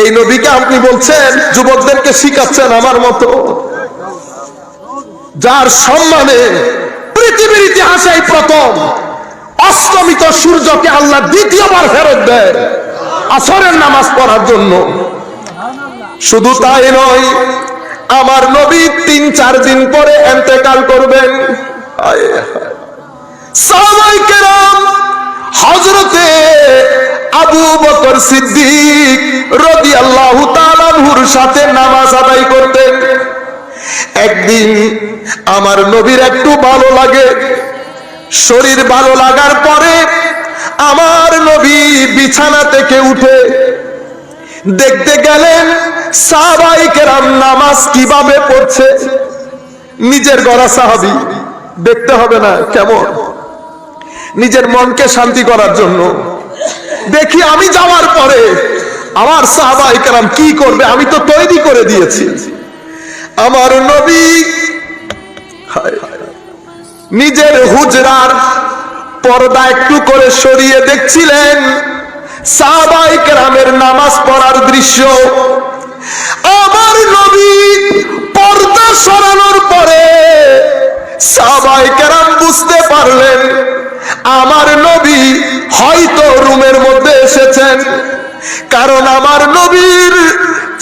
এই নবীকে আপনি বলছেন, যুবকদেরকে শিখাচ্ছেন আমার মতো। যার সম্মানে পৃথিবীর ইতিহাসে এই প্রথম অস্তমিত সূর্যকে আল্লাহ দ্বিতীয়বার ফেরত দেয় আসরের নামাজ পড়ার জন্য। শুধু তাই নয়, আমার নবী তিন, চার দিন পরে এন্তেকাল করবেন। হায় আবু বকর সিদ্দিক রাদিয়াল্লাহু তাআলার সাথে নামাজ আদায় করতেন। একদিন আমার নবীর একটু ভালো লাগে। শরীর ভালো লাগার পরে আমার নবী বিছানা থেকে উঠে দেখতে গেলেন সাহাবাই কেরাম নামাজ কীভাবে পড়ছে? নিজের গড়া সাহাবি, দেখতে হবে না কেমন? নিজের মনকে শান্তি করার জন্য। দেখি আমি যাওয়ার পরে আমার সাহাবাই কেরাম কি করবে? আমি তো তৈরি করে দিয়েছি। আমার নবী। নিজের হুজরার পর্দা একটু করে সরিয়ে দেখছিলেন। সাহাবাই কেরামের নামাজ পড়ার দৃশ্য। আমার নবী পর্দা সরানোর পরে সাহাবাই কেরাম বুঝতে পারলেন, আমার নবী হয়তো রুমের মধ্যে এসেছেন। কারণ আমার নবীর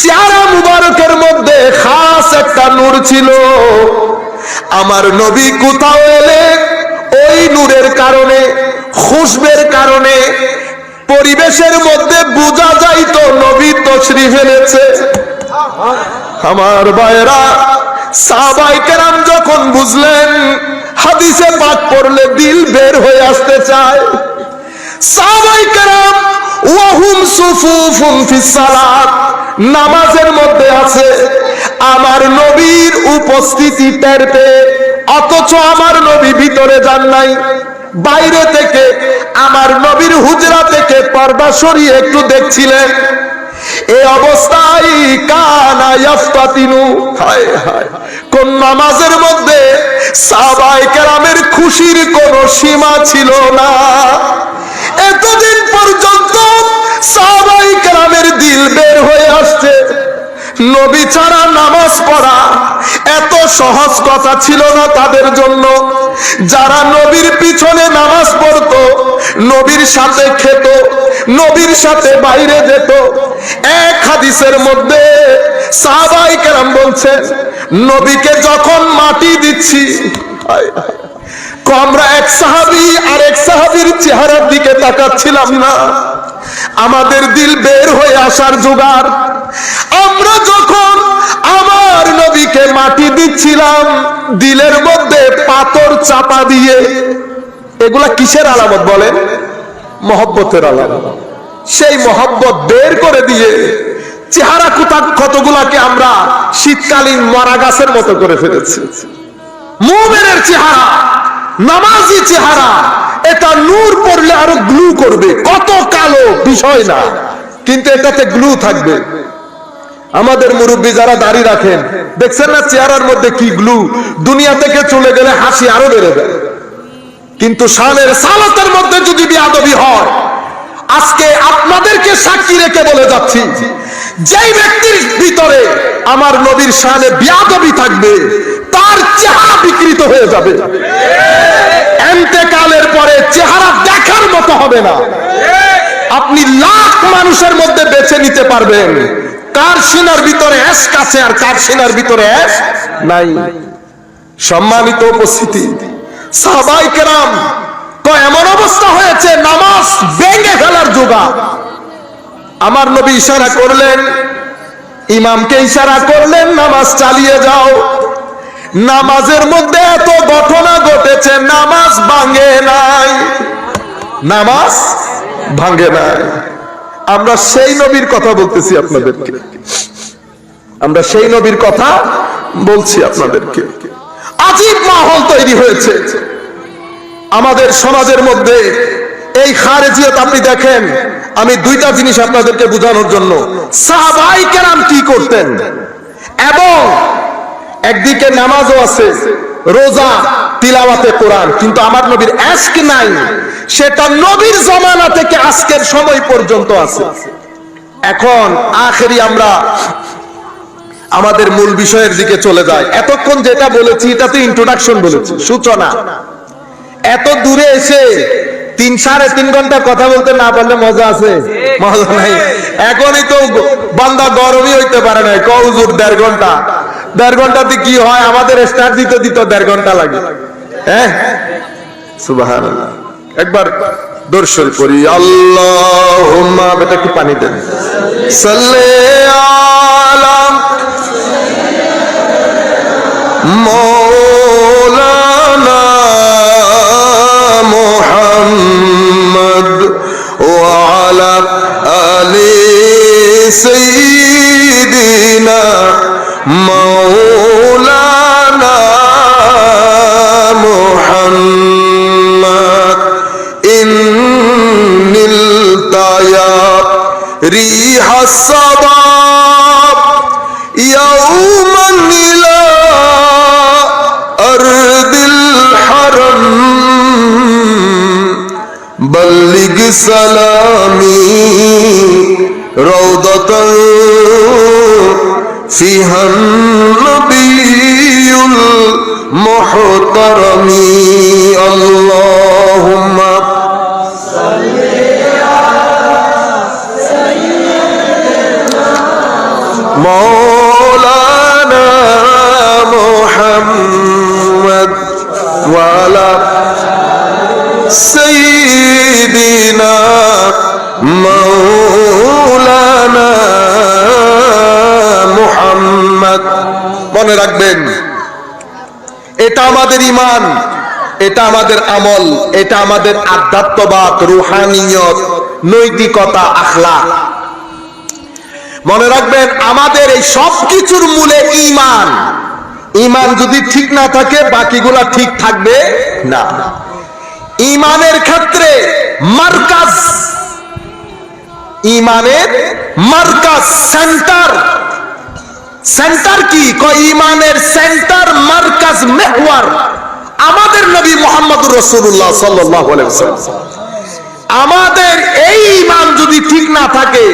চেহারা মুবারকের মধ্যে খাস একটা নূর ছিল। আমার নবী কোথাও এলে ওই নূরের কারণে, খুশবের কারণে, পরিবেশের মধ্যে বোঝা যাইতো নবী তশরিফ ফেলেছে আমার ভাইরা সাহাবাই কেরাম যখন বুঝলেন হাদিসে পাক পড়লে দিল বের হয়ে আসতে চায়, সাহাবাই কেরাম ওয়াহুম সুফুফুন ফিস সালাত, নামাজের মধ্যে আছে, আমার নবীর উপস্থিতি টের পেয়ে, অথচ আমার নবী ভিতরে যান নাই, বাইরে থেকে আমার নবীর হুজরা থেকে পর্দা সরিয়ে একটু দেখছিলেন। এই অবস্থায় কানা হায় হায়, কোন নামাজের মধ্যে কেরামের খুশির কোনো সীমা ছিল না। এতদিন পর্যন্ত সাবাই কেরামের দিল বের হয়ে আসছে। নবী ছাড়া নামাজ পড়া সহজ কথা ছিল না তাদের জন্য। যারা নবীর পিছনে নামাজ পড়তো, নবীর সাথে খেত, নবীর সাথে বাইরে যেত। এক হাদিসের মধ্যে সাহাবাই কেরাম বলছেন, নবীকে যখন মাটি দিচ্ছি আমরা এক সাহাবি আর এক সাহাবির চেহারার দিকে তাকাচ্ছিলাম না। আমাদের দিল বের হয়ে আসার জোগাড়। আমরা যখন আমার নবীকে মাটি দিচ্ছিলাম, দিলের মধ্যে পাথর চাপা দিয়ে। এগুলা কিসের আলামত বলেন? মহব্বতের আলামত। সেই মহব্বত বের করে দিয়ে চেহারা কোথা কতগুলাকে আমরা শীতকালীন মরা গাছের মতো করে ফেলেছি। মুমিনের চেহারা, নামাজি চেহারা, এটা নূর পড়লে আরও গ্লু করবে। কত কালো, বিষয় না। কিন্তু এটাতে গ্লু থাকবে। আমাদের মুরব্বী যারা দাড়ি রাখেন, দেখছেন না চেহারার মধ্যে কি গ্লু দুনিয়া থেকে চলে গেলে হাসি আরও বেড়ে যায়। কিন্তু শানের সালতের মধ্যে যদি বিয়াদবি হয়, আজকে আপনাদেরকে সাক্ষী রেখে বলে যাচ্ছি, যেই ব্যক্তির ভিতরে আমার নবীর শানে বিয়াদবি থাকবে, তার চেহারা বিকৃত হয়ে যাবে। এন্তেকালের পরে চেহারা দেখার মতো হবে না। আপনি লাখ মানুষের মধ্যে বেছে নিতে পারবেন। কার সিনার ভিতরে অ্যাশ কাছে আর কার সিনার ভিতরে অ্যাশ নাই? সম্মানিত উপস্থিতি। সাহাবাই কেরাম এমন অবস্থা হয়েছে, নামাজ ভেঙে ফেলার যোগা আমার নবী ইশারা করলেন, ইমামকে ইশারা করলেন, নামাজ চালিয়ে যাও। নামাজের মধ্যে এত ঘটনা ঘটেছে, নামাজ ভাঙে নাই। নামাজ ভাঙে নাই। আমরা সেই নবীর কথা বলতেছি আপনাদেরকে। আমরা সেই নবীর কথা বলছি আপনাদেরকে। আজীব মাহল তৈরি হয়েছে। আমাদের সমাজের মধ্যে এই খারেজিয়ত আপনি দেখেন। আমি দুইটা জিনিস আপনাদেরকে বোঝানোর জন্য। সাহাবাই কেরাম কি করতেন? এবং একদিকে নামাজও আছে, রোজা তিলাওয়াতে কোরআন, কিন্তু আমার নবীর আজকে নাই। সেটা নবীর জমানা থেকে আজকের সময় পর্যন্ত আছে। এখন, আখেরি আমরা আমাদের মূল বিষয়ের দিকে চলে যায় এতক্ষণ যেটা বলেছি এটা তো ইন্ট্রোডাকশন বলেছি, সূচনা। এত দূরে এসে তিন, সাড়ে তিন ঘণ্টা কথা বলতে না পারলে মজা আছে? মজা নাই। এখনই তো বান্দা গরমই হইতে পারে না কৌজুর দেড় ঘণ্টা। দেড় ঘন্টাতে কি হয়? আমাদের স্টার্ট দিতে দিতে দেড় ঘণ্টা লাগে। হ্যাঁ সুবাহ একবার দর্শন করি আল্লাহ বেটা কি পানি দেন সাল্লে আলাম مولانا محمد وعلى آل سيدنا مولانا المحترم اللهم مولانا محمد وعلى سيدنا مولانا محمد মনে রাখবেন এটা আমাদের ইমান এটা আমাদের আমল, এটা আমাদের আধ্যাত্মবাদ, রুহানিয়ত, নৈতিকতা, আখলাক। মনে রাখবেন, আমাদের এই সব কিছুর মূলে ইমান ইমান যদি ঠিক না থাকে, বাকিগুলা ঠিক থাকবে না। ইমানের ক্ষেত্রে মার্কাজ ইমানের মার্কাজ, সেন্টার। সেন্টার কি? ইমানের সেন্টার, মার্কাজ, মেহওয়ার। আমাদের নবী মোহাম্মদ রসুল্লাহ সাল্লাহ আমাদের এই ইমান যদি ঠিক না থাকে,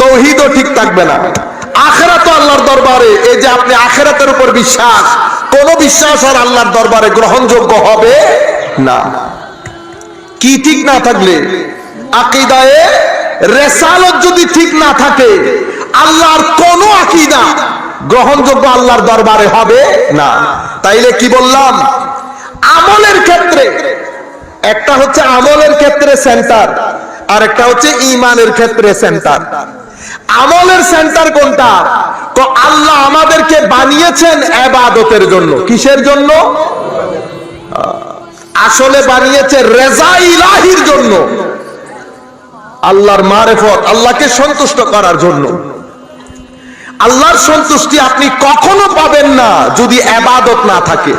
তৌহিদও ঠিক থাকবে না। আখেরাত আল্লাহর দরবারে। এই যে আপনি আখেরাতের উপর বিশ্বাস, কোন বিশ্বাস আর আল্লাহর দরবারে গ্রহণযোগ্য হবে না। কি ঠিক না থাকলে? আকিদায়ে রেসালত যদি ঠিক না থাকে, আল্লাহর কোন আকিদা গ্রহণযোগ্য আল্লাহর দরবারে হবে না। তাইলে কি বললাম? আমলের ক্ষেত্রে, একটা হচ্ছে আমলের ক্ষেত্রে সেন্টার আর একটা হচ্ছে ইমানের ক্ষেত্রে সেন্টার। আমলের সেন্টার কোনটা? তো আল্লাহ আমাদেরকে বানিয়েছেন এবাদতের জন্য। কিসের জন্য? আসলে বানিয়েছে রেজা ইলাহির জন্য। আল্লাহর মারেফত, আল্লাহকে সন্তুষ্ট করার জন্য। আল্লাহর সন্তুষ্টি আপনি কখনো পাবেন না যদি এবাদত না থাকে।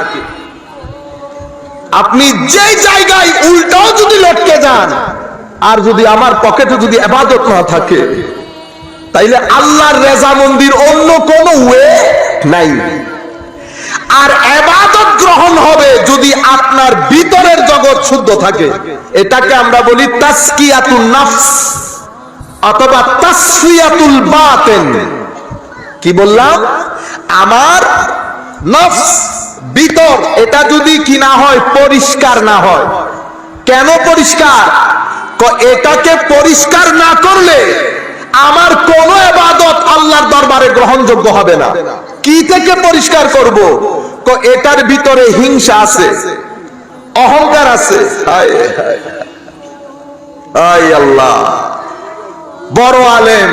আপনি যে জায়গায় উল্টাও যদি লটকে যান, আর যদি আমার পকেটে যদি এবাদত না থাকে, তাইলে আল্লাহর রেজা মন্দির অন্য কোন ওয়ে নাই। আর এবাদত গ্রহণ হবে যদি আপনার ভিতরের জগৎ শুদ্ধ থাকে। এটাকে আমরা বলি তাসকিয়াতুল নাফস অথবা তাসফিয়াতুল বাতেন। কি বললাম? আমার ভিতর এটা যদি কি না হয়, পরিষ্কার না হয়। কেন পরিষ্কার? এটাকে পরিষ্কার না করলে আমার কোন এবাদত আল্লাহর দরবারে গ্রহণযোগ্য হবে না। কি থেকে পরিষ্কার করব? এটার ভিতরে হিংসা আছে, অহংকার আছে। আল্লাহ। বড় আলেম।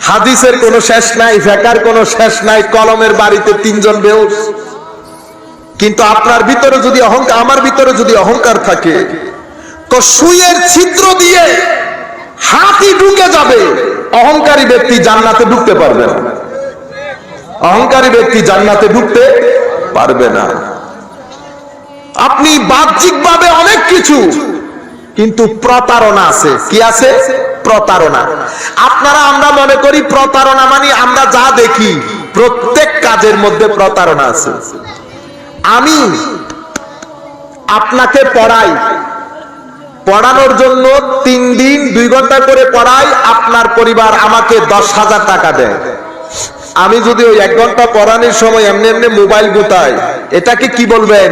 হাদিসের কোনো শেষ নাই, ফেকার কোনো শেষ নাই, কলমের বাড়িতে তিনজন বেউস। কিন্তু আপনার ভিতরে যদি অহংকার, আমার ভিতরে যদি অহংকার থাকে, তো সুইয়ের ছিদ্র দিয়ে হাতি ঢুকে যাবে। অহংকারী ব্যক্তি জান্নাতে ঢুকতে পারবে না। অহংকারী ব্যক্তি জান্নাতে ঢুকতে পারবে না। আপনি বাহ্যিকভাবে অনেক কিছু, কিন্তু প্রতারণা আছে। কি আছে? প্রতারণা। আপনারা আমরা মনে করি প্রতারণা মানে আমরা যা দেখি, প্রত্যেক কাজের মধ্যে প্রতারণা আছে। আমি আপনাকে পড়াই। পড়ানোর জন্য তিন দিন, দুই ঘণ্টা করে পড়াই, আপনার পরিবার আমাকে দশ হাজার টাকা দেয়। আমি যদি ওই এক ঘণ্টা পড়ানোর সময় এমনি এমনি মোবাইল গুতাই, এটাকে কি বলবেন?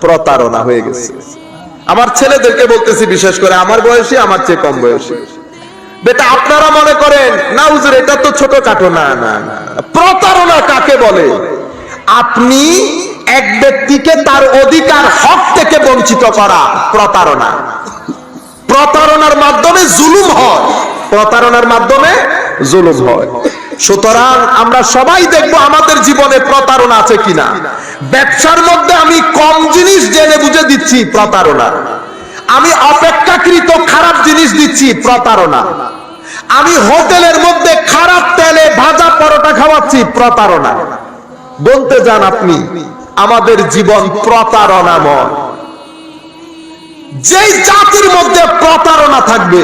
প্রতারণা হয়ে গেছে। আমার ছেলেদেরকে বলতেছি, বিশেষ করে আমার বয়সী, আমার চেয়ে কম বয়সী। বেটা, আপনারা মনে করেন, না হুজুর, এটা তো ছোটখাটো না না না। প্রতারণা কাকে বলে? আপনি এক ব্যক্তিকে তার অধিকার হক থেকে বঞ্চিত করা প্রতারণা। প্রতারণার মাধ্যমে জুলুম হয়। প্রতারণার মাধ্যমে জুলুম হয়। সুতরাং আমরা সবাই দেখব আমাদের জীবনে প্রতারণা আছে কিনা। ব্যবসার মধ্যে আমি কম জিনিস জেনে বুঝে দিচ্ছি প্রতারণা। আমি অপেক্ষাকৃত খারাপ জিনিস দিচ্ছি প্রতারণা। আমি হোটেলের মধ্যে খারাপ তেলে ভাজা পরোটা খাওয়াচ্ছি প্রতারণা। বলতে যান আপনি, আমাদের জীবন প্রতারণাময়। যেই জাতির মধ্যে প্রতারণা থাকবে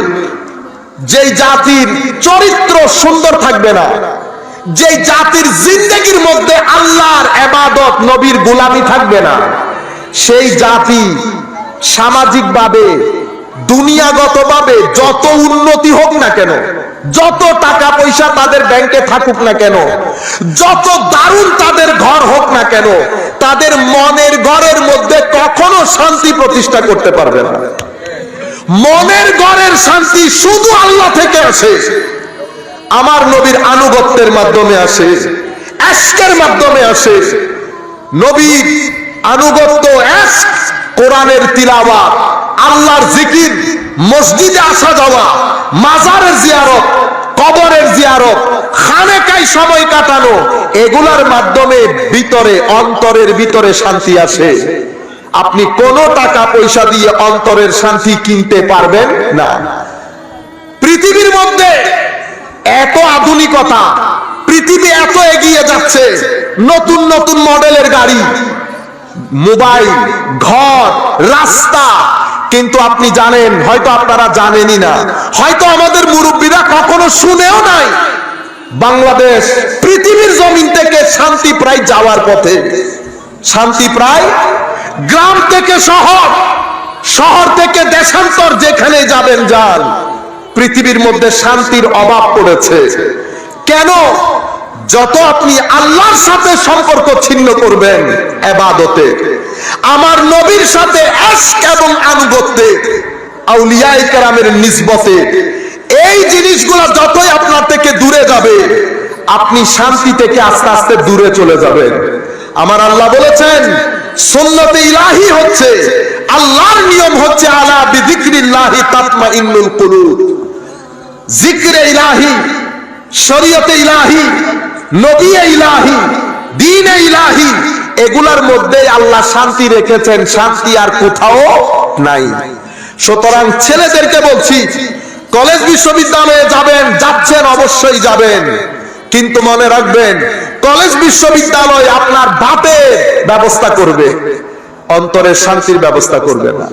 যেই জাতির চরিত্র সুন্দর থাকবে না, যেই জাতির জিন্দগির মধ্যে আল্লাহর এবাদত নবীর গোলামি থাকবে না, সেই জাতি সামাজিকভাবে, দুনিয়াগতভাবে যত উন্নতি হোক না কেন, যত টাকা পয়সা তাদের ব্যাংকে থাকুক না কেন, যত দারুণ তাদের ঘর হোক না কেন, তাদের মনের ঘরের মধ্যে কখনো শান্তি প্রতিষ্ঠা করতে পারবে না। মনের ঘরের শান্তি শুধু আল্লাহ থেকে আসে। আমার নবীর আনুগত্যের মাধ্যমে আসে এসকের মাধ্যমে আসে। নবীর আনুগত্য এস্ক কোরআনের তিলাওয়া আল্লাহর জিকির, মসজিদে আসা যাওয়া, মাজারের জিয়ারত, কবরের জিয়ারত, খানেকায় সময় কাটানো, এগুলার মাধ্যমে ভিতরে, অন্তরের ভিতরে শান্তি আসে। আপনি কোন টাকা পয়সা দিয়ে অন্তরের শান্তি কিনতে পারবেন না। পৃথিবীর মধ্যে এত আধুনিকতা, পৃথিবী এত এগিয়ে যাচ্ছে, নতুন নতুন মডেলের গাড়ি, মোবাইল, ঘর, রাস্তা। কিন্তু আপনি জানেন, হয়তো আপনারা জানেনই না, হয়তো আমাদের মুরব্বীরা কখনো শুনেও নাই, বাংলাদেশ পৃথিবীর জমিন থেকে শান্তি প্রায় যাওয়ার পথে। শান্তি প্রায় গ্রাম থেকে শহর শহর থেকে দেশান্তর যেখানে যাবেন যান, পৃথিবীর মধ্যে শান্তির অভাব পড়েছে। কেন? যত আপনি আল্লাহর সাথে সম্পর্ক ছিন্ন করবেন এবাদতে, আমার নবীর সাথে আশক এবং আনুগত্যে আউলিয়াই কেরামের নিসবতে, এই জিনিসগুলো যতই আপনার থেকে দূরে যাবে, আপনি শান্তি থেকে আস্তে আস্তে দূরে চলে যাবেন। আমার আল্লাহ বলেছেন সুন্নতে ইলাহি হচ্ছে, আল্লাহর নিয়ম হচ্ছে আলা বিযিকরিল্লাহি তাতমাইন্নুল কুলুব। জিক্রে ইলাহি, শরীয়তে ইলাহি নবী ইলাহি, দিন ইলাহি, এগুলার মধ্যে আল্লাহ শান্তি রেখেছেন, শান্তি আর কোথাও নাই। সুতরাং ছেলেদেরকে বলছি, কলেজ বিশ্ববিদ্যালয়ে যাবেন, যাচ্ছেন, অবশ্যই যাবেন। কিন্তু মনে রাখবেন, কলেজ বিশ্ববিদ্যালয় আপনার বাপের ব্যবস্থা করবে অন্তরের শান্তির ব্যবস্থা করবে না।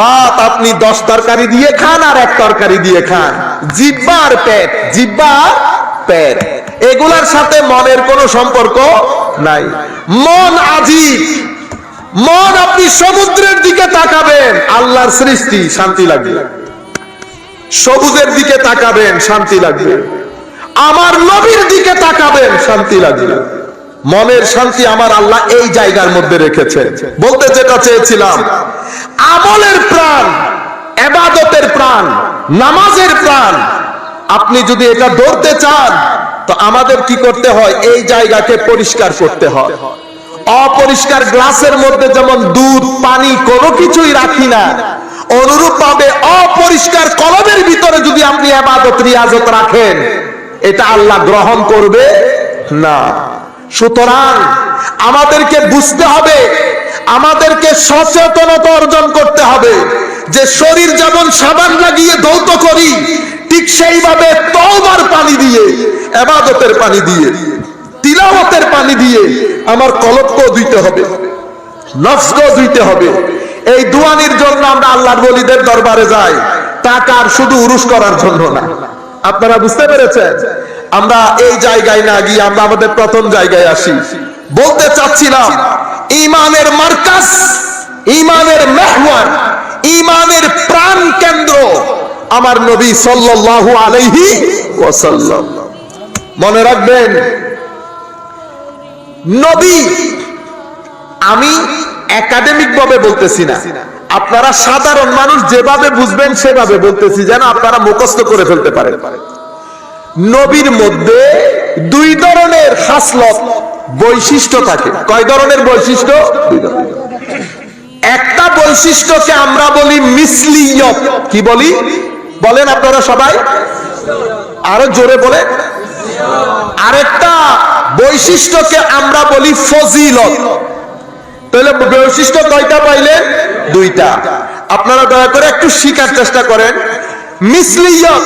ভাত আপনি দশ তরকারি দিয়ে খান আর এক তরকারি দিয়ে খান। জিব্বার পেট জিব্বার পেট। এগুলার সাথে মনের কোনো সম্পর্ক নাই। মন আজিব মন আপনি সমুদ্রের দিকে তাকাবেন, আল্লাহর সৃষ্টি, শান্তি লাগবে। সবুজের দিকে তাকাবেন, শান্তি লাগবে। আমার নবীর দিকে তাকাবেন, শান্তি লাগবে। মনের শান্তি আমার আল্লাহ এই জায়গার মধ্যে রেখেছে। বলতে যেটা চেয়েছিলাম, আমলের প্রাণ, এবাদতের প্রাণ, নামাজের প্রাণ, আপনি যদি এটা ধরতে চান, তো আমাদের কি করতে হয়? এই জায়গাকে পরিষ্কার করতে হয়। অপরিষ্কার গ্লাসের মধ্যে যেমন দুধ, পানি কোনো কিছুই রাখি না অনুরূপ ভাবে অপরিষ্কার কলমের ভিতরে যদি আপনি আবাদত রিয়াজত রাখেন এটা আল্লাহ গ্রহণ করবে না। সুতরাং আমাদেরকে বুঝতে হবে, আমাদেরকে সচেতনতা অর্জন করতে হবে। যে শরীর যেমন সাবান লাগিয়ে ধৌত করি, ঠিক সেইভাবে তওবার পানি দিয়ে, এবাদতের পানি দিয়ে, তিলাওয়াতের পানি দিয়ে আমার কলককেও দিতে হবে, নফসকেও দিতে হবে। এই দুয়ানির জন্য আমরা আল্লাহর বলিদের দরবারে যাই টাকার শুধু উরুস করার জন্য না। আপনারা বুঝতে পেরেছেন? আমরা এই জায়গায় না গিয়ে আমরা আমাদের প্রথম জায়গায় আসি। বলতে চাচ্ছিলাম ইমানের মার্কাস ইমানের মেহওয়ার, ইমানের প্রাণ কেন্দ্র আমার নবী সাল্লাল্লাহু আলাইহি ওয়াসাল্লাম। মনে রাখবেন, নবী আমি একাডেমিক ভাবে বলতেছি না। আপনারা সাধারণ মানুষ যেভাবে বুঝবেন সেভাবে বলতেছি যেন আপনারা মুখস্থ করে ফেলতে পারেন। নবীর মধ্যে দুই ধরনের হাসলত বৈশিষ্ট্য থাকে। কয় ধরনের বৈশিষ্ট্য? একটা বৈশিষ্ট্যকে আমরা বলি মিসলিয়ত। কি বলি? বলেন আপনারা সবাই। আরও জোরে বলে আরেকটা বৈশিষ্ট্যকে আমরা বলি ফজিলত। তাহলে বৈশিষ্ট্য কয়টা পাইলেন দুইটা। আপনারা দয়া করে একটু শিখার চেষ্টা করেন। মিসলিয়ত।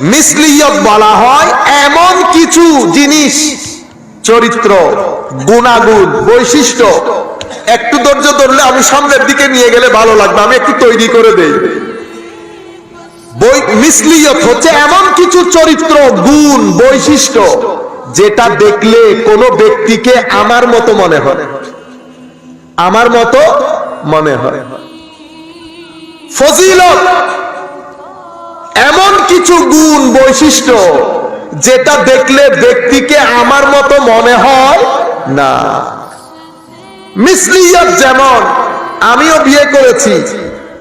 মিসলিয়ত বলা হয় এমন কিছু জিনিস, চরিত্র, গুণাগুণ, বৈশিষ্ট্য। একটু ধৈর্য ধরলে আমি সামনের দিকে নিয়ে গেলে ভালো লাগবে। আমি একটু তৈরি করে দেই। মিসলিয়ত হচ্ছে এমন কিছু চরিত্র, গুণ, বৈশিষ্ট্য, যেটা দেখলে কোনো ব্যক্তিকে আমার মতো মনে হয়। আমার মতো মনে হয়। এমন কিছু গুণ, বৈশিষ্ট্য যেটা দেখলে ব্যক্তিকে আমার মতো মনে হয় না। মিসলিয়ত যেমন, আমিও বিয়ে করেছি,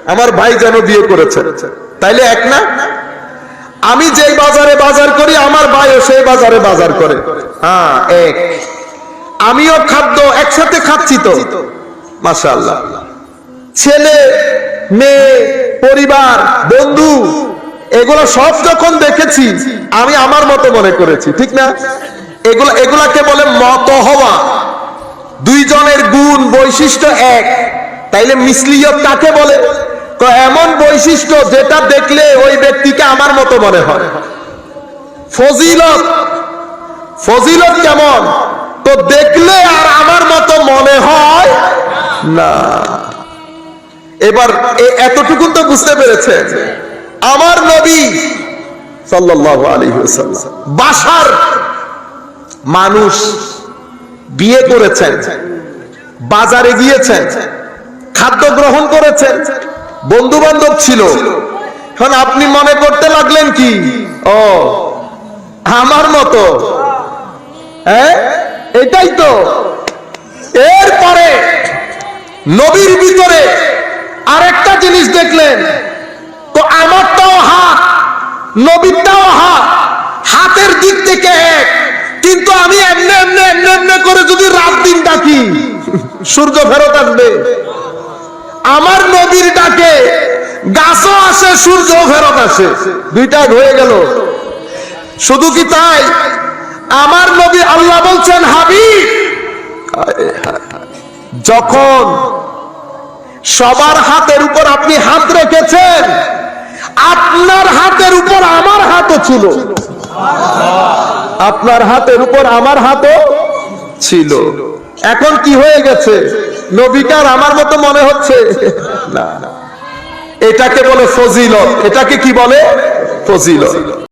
আমার ভাই যেন বিয়ে করেছে। তাইলে এক না? আমি যেই বাজারে বাজার করি, আমার ভাইও সেই বাজারে বাজার করে। হ্যাঁ এক। আমিও খাদ্য একসাথে খাচ্ছি তো। মাশাআল্লাহ। ছেলে, মেয়ে, পরিবার, বন্ধু, এগুলো সব যখন দেখেছি, আমি আমার মতো মনে করেছি, ঠিক না? এগুলো, এগুলাকে বলে মত হওয়া। দুইজনের গুণ বৈশিষ্ট্য এক। তাইলে মিসলিয়ত কাকে বলে? এমন বৈশিষ্ট্য যেটা দেখলে ওই ব্যক্তিকে আমার মতো মনে হয়। ফজিলত। ফজিলত কেমন? তো দেখলে আর আমার মতো মনে হয় না। এবার এতটুকু তো বুঝতে পেরেছে আমার নবী আলাইহি বাসার মানুষ বিয়ে করেছেন, বাজারে গিয়েছেন, খাদ্য গ্রহণ করেছেন বন্ধু বান্ধব ছিল। এখন আপনি মনে করতে লাগলেন কি? ও, আমার মতো। হ্যাঁ? এটাই তো। এরপরে নবীর ভিতরে আরেকটা জিনিস দেখলেন। তো আমারটাও হাত, নবীরটাও হাত, হাতের দিক থেকে এক। কিন্তু আমি এমনি এমনি এমনি এমনি করে যদি রাত দিন ডাকি, সূর্য ফেরত আসবে। আমার নবীর ডাকে, গাছও আসে সূর্য ফেরত আসে। দুইটা হয়ে গেল। শুধু কি তাই? আমার নবী আল্লাহ বলছেন, হাবিব যখন সবার হাতের উপর আপনি হাত রেখেছেন, আপনার হাতের উপর আমার হাতও ছিল। আপনার হাতের উপর আমার হাতও ছিল। এখন কি হয়ে গেছে? নবিকার আমার মতো মনে হচ্ছে? না এটাকে বলে ফজিলত। এটাকে কি বলে? ফজিলত।